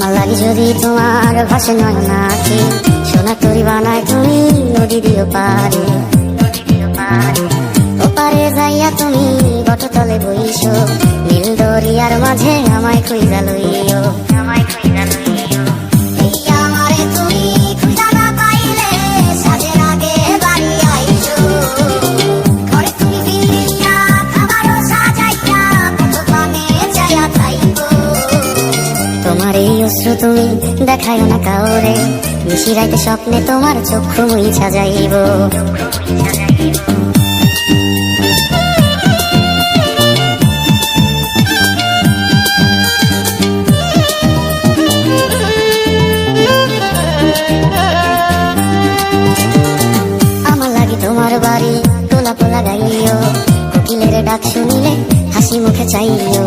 আমার লাগে যদি তোমার ভাসে নয় নাকি সোনা তরি বানায় তুমি নদী দিও পারে ওপারে যাইয়া তুমি বটতলে বইছো নীল দরিয়ার মাঝে আমায় খুঁজা লইও, আমায় খুঁজা লইও। তোমার এই অশ্রু তুমি দেখায় না কাউরে। মিশিরাইতে স্বপ্নে তোমার চক্ষু যাইব আমার লাগি তোমার বাড়ি ডাক শুনিলে হাসি মুখে চাইও।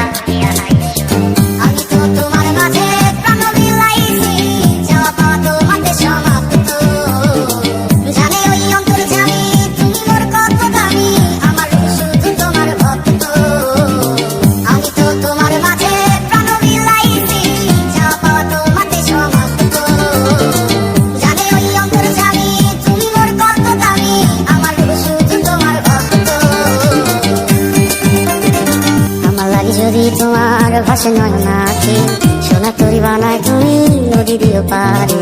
যদি তোমার নয় নাকি সোনা তরি বানায় তুমি নদী দিও পারে।